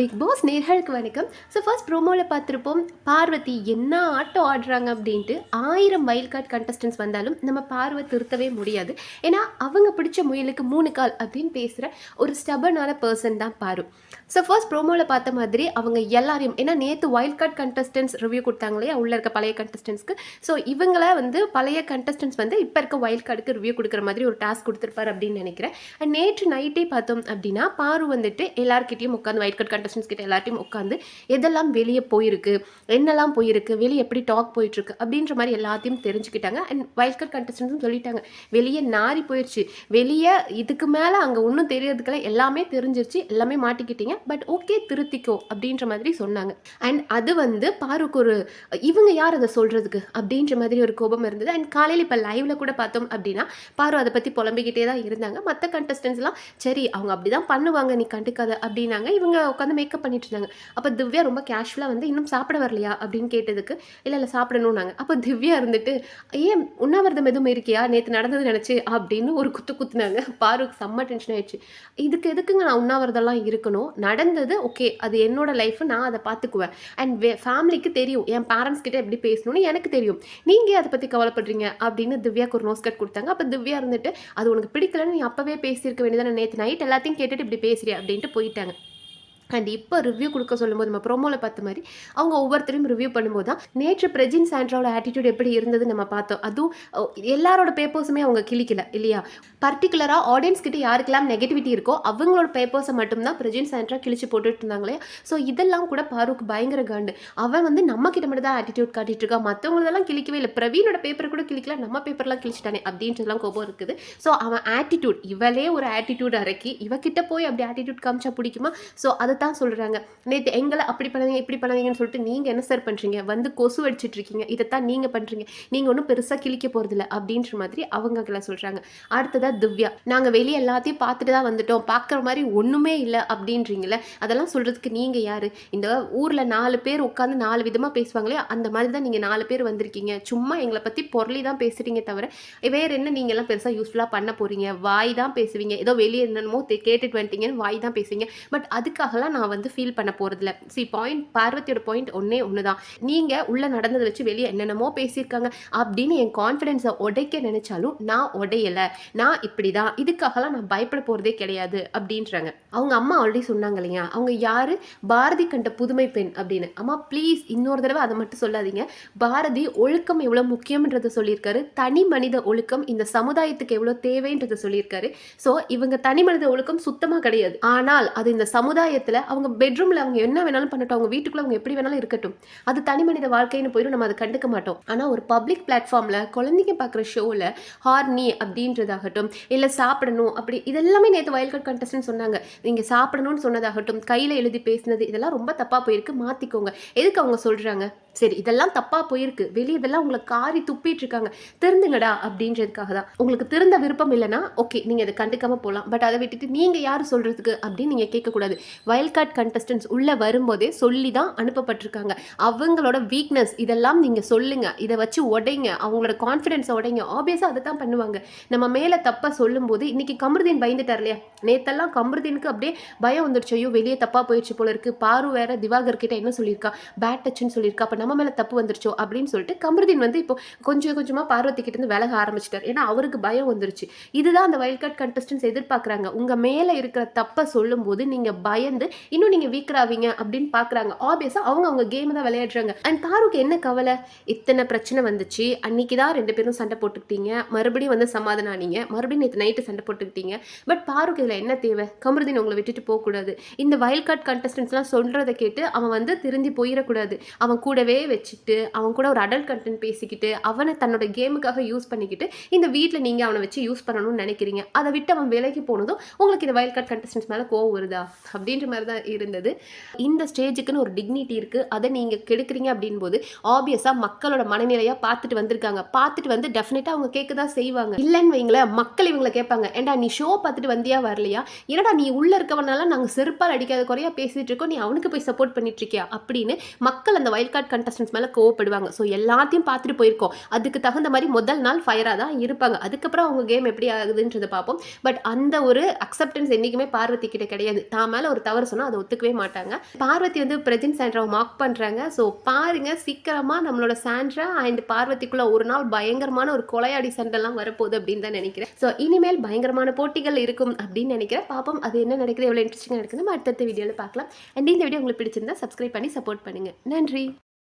Big pass நேர்களுக்கு வணக்கம். So first ப்ரோமோவில் பார்த்துருப்போம் பார்வதி என்ன ஆட்டம் ஆடுறாங்க அப்படின்ட்டு ஆயிரம் வைல்ட் கார்டு கண்டஸ்டன்ஸ் வந்தாலும் நம்ம பார்வை திருத்தவே முடியாது. ஏன்னா அவங்க பிடிச்ச முயலுக்கு மூணு கால் அப்படின்னு பேசுகிற ஒரு ஸ்டபனான பர்சன் தான் பாரு. ஸோ ஃபர்ஸ்ட் ப்ரோமோவில் பார்த்த மாதிரி அவங்க எல்லாரையும் ஏன்னா நேற்று வைல்ட் கார்டு கண்டஸ்டன்ஸ் ரிவ்யூ கொடுத்தாங்க இல்லையா உள்ளே இருக்க பழைய கண்டஸ்டன்ஸ்க்கு ஸோ இவங்கள வந்து பழைய கண்டஸ்டன்ஸ் வந்து இப்போ இருக்க வைல்ட் கார்டுக்கு ரிவ்யூ கொடுக்குற மாதிரி ஒரு டாஸ்க் கொடுத்துருப்பாரு அப்படின்னு நினைக்கிறேன். அண்ட் நேற்று நைட்டே பார்த்தோம் அப்படின்னா பாரு வந்துட்டு எல்லாருக்கிட்டையும் உட்காந்து ஒயிட் கட் கண்டஸ்டன்ஸ் கிட்ட எல்லாத்தையும் உட்காந்து எதெல்லாம் வெளியே போயிருக்கு? என்னெல்லாம் போயிருக்கு? வெளியே எப்படி டாக் போயிட்டுருக்கு? அப்படின்ற மாதிரி எல்லாத்தையும் தெரிஞ்சுக்கிட்டாங்க. அண்ட் ஒயிட் கட் கண்டஸ்டன்ஸும் சொல்லிட்டாங்க. வெளியே நாரி போயிடுச்சு வெளியே இதுக்கு மேலே அங்கே ஒன்றும் தெரியறதுக்கெல்லாம் எல்லாமே தெரிஞ்சிருச்சு. எல்லாமே மாட்டிக்கிட்டீங்க. பட் ஓகே திருத்திக்கோ. அப்படின்ற மாதிரி சொன்னாங்க. அண்ட் அது வந்து பாருக்கு ஒரு இவங்க யார் அதை சொல்கிறதுக்கு அப்படின்ற மாதிரி ஒரு கோபம் இருந்தது. அண்ட் காலையில் இப்போ லைவில் கூட பார்த்தோம் அப்படின்னா பாரு அதை பற்றி புலம்பிக்கிட்டே தான் இருந்தாங்க. மற்ற கண்டஸ்டன்ஸ்லாம் சரி அவங்க அப்படி தான் பண்ணுவாங்க. நீ கண்டுக்காத. அப்படின்னாங்க. இவங்க உட்காந்து மேக்கப் பண்ணிட்டு இருந்தாங்க. அப்போ திவ்யா ரொம்ப கேஷுவலாக வந்து இன்னும் சாப்பிட வரலையா? அப்படின்னு கேட்டதுக்கு இல்லை இல்லை சாப்பிடணும்னாங்க. அப்போ திவ்யா இருந்துட்டு ஏன் உண்ணாவிரதம் எதுவும் இருக்கியா? நேற்று நடந்தது நினச்சி அப்படின்னு ஒரு குத்து குத்துனாங்க. பாருக்கு செம்ம டென்ஷன் ஆயிடுச்சு. இதுக்கு எதுக்குங்க நான் உண்ணாவிரதம்லாம் இருக்கணும்? நடந்தது ஓகே அது என்னோட லைஃப் நான் அதை பார்த்துக்குவேன் அண்ட் ஃபேமிலிக்கு தெரியும். என் பேரண்ட்ஸ் கிட்ட எப்படி பேசணும்னு எனக்கு தெரியும். நீங்கள் அதை பற்றி கவலைப்படுறீங்க? அப்படின்னு திவ்யாக்கு ஒரு நோஸ் கட் கொடுத்தாங்க. அப்போ திவ்யா இருந்துட்டு அது உனக்கு பிடிக்கலன்னு நீ அப்போவே பேசியிருக்க வேண்டியதான நேற்று நைட் எல்லாத்தையும் கேட்டுட்டு இப்படி பேசுறியா? அப்படின்ட்டு போயிட்டாங்க. அண்ட் இப்போ ரிவ்யூ கொடுக்க சொல்லும்போது நம்ம ப்ரோமோவில் பார்த்த மாதிரி அவங்க ஒவ்வொருத்தரையும் ரிவ்யூ பண்ணும்போது தான் நேற்று பிரஜின் சாண்ட்ராவோட ஆட்டிடியூட் எப்படி இருந்தது நம்ம பார்த்தோம். அதுவும் எல்லாரோட பேப்பர்ஸுமே அவங்க கிளிக்கல இல்லையா? பர்டிகுலராக ஆடியன்ஸ் கிட்ட யாருக்கெல்லாம் நெகட்டிவிட்டி இருக்கோ அவங்களோட பேப்பர்ஸை மட்டும்தான் பிரஜின் சாண்ட்ரா கிழிச்சு போட்டுட்டு இருந்தாங்களே ஸோ இதெல்லாம் கூட பாருக்கு பயங்கர காண்டு. அவன் வந்து நம்ம கிட்ட மட்டும் தான் ஆட்டிடியூட் காட்டிட்டு இருக்கா மற்றவங்களதெல்லாம் கிழிக்கவே இல்லை. பிரவீனோட பேப்பர் கூட கிளிக்கல நம்ம பேப்பர்லாம் கிழிச்சிட்டானே அப்படின்றதுலாம் கோபம் இருக்குது. ஸோ அவன் ஆட்டிடியூட் இவளே ஒரு ஆட்டிடியூட் இறக்கி இவகிட்ட போய் அப்படி ஆட்டிடியூட் காமிச்சா பிடிக்குமா? ஸோ அதை தான் சொல்கிறாங்க நேற்று எங்களை அப்படி பண்ணாதீங்க இப்படி பண்ணாதீங்கன்னு சொல்லிட்டு நீங்கள் என்ன சார் பண்ணுறீங்க வந்து கொசு அடிச்சிட்டு இருக்கீங்க இதைத்தான் நீங்கள் பண்ணுறீங்க நீங்கள் ஒன்றும் பெருசாக கிழிக்க போகிறதில்ல அப்படின்ற மாதிரி அவங்கக்கெல்லாம் சொல்கிறாங்க அடுத்ததாக திவ்யா. நாங்கள் வெளியே எல்லாத்தையும் பார்த்துட்டு தான் வந்துட்டோம். பார்க்குற மாதிரி ஒன்றுமே இல்லை அப்படின்றீங்கள அதெல்லாம் சொல்கிறதுக்கு நீங்கள் யார்? இந்த ஊரில் நாலு பேர் உட்காந்து நாலு விதமாக பேசுவாங்களே அந்த மாதிரி தான் நீங்கள் நாலு பேர் வந்திருக்கீங்க. சும்மா எங்களை பற்றி பொருளி தான் பேசுகிறீங்க தவிர வேறு என்ன நீங்க எல்லாம் பெருசாக யூஸ்ஃபுல்லாக பண்ண போகிறீங்க வாய் தான் பேசுவீங்க. ஏதோ வெளியே என்னென்னமோ கேட்டுட்டு வந்துட்டீங்கன்னு வாய் தான் பேசுவீங்க. பட் அதுக்காகலாம் நான் வந்து ஃபீல் பண்ண போகிறதில்ல சி பாயிண்ட் பார்வதியோட பாயிண்ட் ஒன்றே ஒன்று தான் நீங்கள் உள்ளே நடந்ததை வச்சு வெளியே என்னென்னமோ பேசியிருக்காங்க. அப்படின்னு என் கான்ஃபிடென்ஸை உடைக்க நினைச்சாலும் நான் உடையலை. நான் இப்படி தான் இதுக்காகலாம் நான் பயப்பட போகிறதே கிடையாது அப்படின்றாங்க. அவங்க அம்மா ஆல்ரெடி சொன்னாங்க இல்லையா? அவங்க யாரு? பாரதி கண்ட புதுமை பெண் அப்படின்னு. அம்மா ப்ளீஸ் இன்னொரு தடவை அதை மட்டும் சொல்லாதீங்க. பாரதி ஒழுக்கம் எவ்வளோ முக்கியம்ன்றதை சொல்லியிருக்காரு. தனி மனித ஒழுக்கம் இந்த சமுதாயத்துக்கு எவ்வளோ தேவைன்றதை சொல்லியிருக்காரு. ஸோ இவங்க தனி மனித ஒழுக்கம் சுத்தமாக கிடையாது. ஆனால் அது இந்த சமுதாயத்தில் அவங்க பெட்ரூமில் அவங்க என்ன வேணாலும் பண்ணட்டும் அவங்க வீட்டுக்குள்ள அவங்க எப்படி வேணாலும் இருக்கட்டும். அது தனி மனித வாழ்க்கைன்னு போயிடும் நம்ம அதை கண்டுக்க மாட்டோம். ஆனால் ஒரு பப்ளிக் பிளாட்ஃபார்மில் குழந்தைங்க பார்க்குற ஷோவில் ஹார்னி அப்படின்றதாகட்டும் இல்லை சாப்பிடணும் அப்படி இதெல்லாமே நேற்று வயல் கார்டு சொன்னாங்க. நீங்கள் சாப்பிடணும்னு சொன்னதாகட்டும் கையில் எழுதி பேசினது இதெல்லாம் ரொம்ப தப்பாக போயிருக்கு மாற்றிக்கோங்க எதுக்கு அவங்க சொல்கிறாங்க சரி இதெல்லாம் தப்பாக போயிருக்கு. வெளியே இதெல்லாம் உங்களை காரி துப்பிட்டு இருக்காங்க. திருந்துங்கடா அப்படின்றதுக்காக தான். உங்களுக்கு திருந்த விருப்பம் இல்லைன்னா ஓகே நீங்கள் அதை கண்டுக்காம போகலாம் பட் அதை விட்டுட்டு நீங்கள் யார் சொல்கிறதுக்கு அப்படின்னு நீங்கள் கேட்கக்கூடாது. வயல் கார்டு கண்டஸ்டன்ஸ் உள்ளே வரும்போதே சொல்லி தான் அனுப்பப்பட்டிருக்காங்க. அவங்களோட வீக்னஸ் இதெல்லாம் நீங்கள் சொல்லுங்கள் இதை வச்சு உடைங்க. அவங்களோட கான்ஃபிடென்ஸை உடைங்க. ஆப்வியஸாக அதை தான் பண்ணுவாங்க. நம்ம மேலே தப்பாக சொல்லும்போது இன்னைக்கு கமருதீன் பயந்துட்டார் இல்லையா? நேத்தெல்லாம் கமருதீனுக்கு அப்படியே பயம் வந்துருச்சு. ஐயோ வெளியே தப்பாக போயிடுச்சு போல இருக்கு. பாரு வேற திவாகர் கிட்ட என்ன சொல்லியிருக்கா? பேட் டச்சுன்னு சொல்லியிருக்கா. அப்போ நம்ம மேலே தப்பு வந்துருச்சோ அப்படின்னு சொல்லிட்டு கமருதீன் வந்து இப்போ கொஞ்சம் கொஞ்சமாக பார்வதி கிட்ட இருந்து விலக ஆரம்பிச்சிட்டார். ஏன்னா அவருக்கு பயம் வந்துருச்சு. இதுதான் அந்த வைல்ட் கார்டு கண்டஸ்டன்ஸ் எதிர்பார்க்குறாங்க. உங்கள் மேலே இருக்கிற தப்பை சொல்லும்போது நீங்கள் பயந்து இன்னும் நீங்கள் வீக்கராவீங்க அப்படின்னு பார்க்குறாங்க ஆப்வியஸாக அவங்க அவங்க கேம் தான் விளையாடுறாங்க. அண்ட் தாருக்கு என்ன கவலை? இத்தனை பிரச்சனை வந்துச்சு. அன்னைக்கு தான் ரெண்டு பேரும் சண்டை போட்டுக்கிட்டீங்க. மறுபடியும் வந்து சமாதானம் ஆனீங்க மறுபடியும் நேற்று நைட்டு சண்டை போட்டுக்கிட்டீங்க. பட் பாருக்கு இதில் என்ன தேவை? கமருதீன் உங்களை விட்டுட்டு போகக்கூடாது. இந்த வைல்ட் கார்டு கண்டஸ்டன்ஸ்லாம் சொல்கிறத கேட்டு அவன் வந்து திருந்தி போயிடக்கூடாது. அவன் கூடவே வச்சுட்டு அவன் கூட ஒரு அடல்ட் கண்டென்ட் பேசிக்கிட்டு அவனை தன்னோட கேமுக்காக யூஸ் பண்ணிக்கிட்டு இந்த வீட்டில் நீங்கள் அவனை வச்சு யூஸ் பண்ணணும்னு நினைக்கிறீங்க. அதை விட்டு அவன் விலகி போனதும் உங்களுக்கு இந்த வைல்ட் கார்ட் கண்டஸ்டன்ஸ் மேலே கோவம் வருதா? அப்படின்ற மாதிரி தான் இருந்தது. இந்த ஸ்டேஜுக்குன்னு ஒரு டிக்னிட்டி இருக்குது அதை நீங்கள் கெடுக்குறீங்க அப்படின் போது ஆப்வியஸாக மக்களோட மனநிலையாக பார்த்துட்டு வந்திருக்காங்க. பார்த்துட்டு வந்து டெஃபினட்டாக அவங்க கேட்க தான் செய்வாங்க. இல்லைன்னு வைங்களேன் மக்கள் இவங்களை கேட்பாங்க. ஏன்டா நீ ஷோ பார்த்துட்டு வந்தியா வரலையா? என்னடா நீ உள்ளே இருக்கவனால நாங்கள் செருப்பால் அடிக்காத குறையா பேசிகிட்டு இருக்கோம். நீ அவனுக்கு போய் சப்போர்ட் பண்ணிட்டு இருக்கியா? அப்படின்னு மக்கள் அந்த வைல்ட் கார்ட் கண்டஸ்டன்ஸ் மேலே கோவப்படுவாங்க. ஸோ எல்லாத்தையும் பார்த்துட்டு போயிருக்கோம். அதுக்கு தகுந்த மாதிரி முதல் நாள் ஃபயராக தான் இருப்பாங்க. அதுக்கப்புறம் அவங்க கேம் எப்படி ஆகுதுன்றதை பார்ப்போம். பட் அந்த ஒரு அக்செப்டன்ஸ் என்றைக்குமே பார்வதி கிட்ட கிடையாது. தான் மேலே ஒரு தவறு சொன்னால் அதை ஒத்துக்கவே மாட்டாங்க. பார்வதி வந்து பிரஜின் சாண்ட்ராவை மார்க் பண்ணுறாங்க ஸோ பாருங்க சீக்கிரமாக நம்மளோட சாண்ட்ரா அண்ட் பார்வதிக்குள்ள ஒரு நாள் பயங்கரமான ஒரு கொலையாடி சண்டைலாம் வரப்போகுது அப்படின்னு தான் நினைக்கிறேன். ஸோ இனிமேல் பயங்கரமான போட்டிகள் இருக்கும் அப்படின்னு நினைக்கிறேன். பார்ப்போம் அது என்ன நடக்குது எவ்வளோ இன்ட்ரெஸ்டிங்காக நடக்குது நம்ம அடுத்தடுத்த வீடியோவில் பார்க்கலாம். அண்ட் இந்த வீடியோ உங்களுக்கு பிடிச்சிருந்தா சப்ஸ்கிரைப் பண்ணி சப்போர்ட் பண்ணுங்கள் நன்றி.